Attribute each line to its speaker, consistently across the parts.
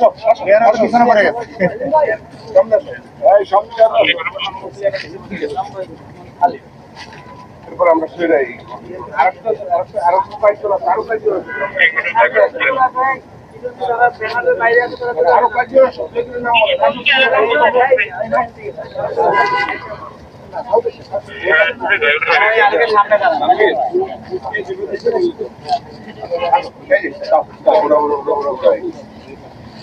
Speaker 1: এরপর আমরা শুয়ে যাই আরেকটা আরেকটা আরেকটা পাইছ না আরো পাইছ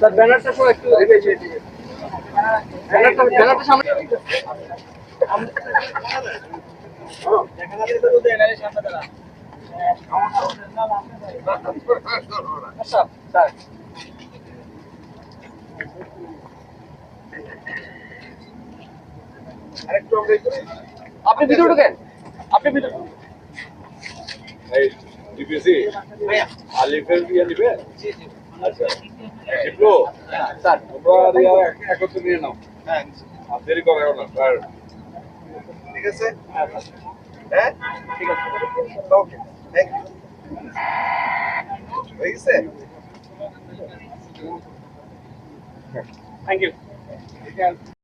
Speaker 1: স্যার
Speaker 2: ব্যানারটা সব একটু ব্যানারটা ব্যানারটা সামনে আপনি ভিতরে ঢুকেন আপনি ভিতরে
Speaker 3: আলিফের বিয়ে দিবেন
Speaker 2: জি
Speaker 3: জি আচ্ছা। একত্রে নিয়ে নাও হ্যাঁ দেরি করাও না
Speaker 1: ঠিক আছে হ্যাঁ, হ্যাঁ? ঠিক আছে থ্যাংক ইউ হয়ে
Speaker 2: থ্যাংক ইউ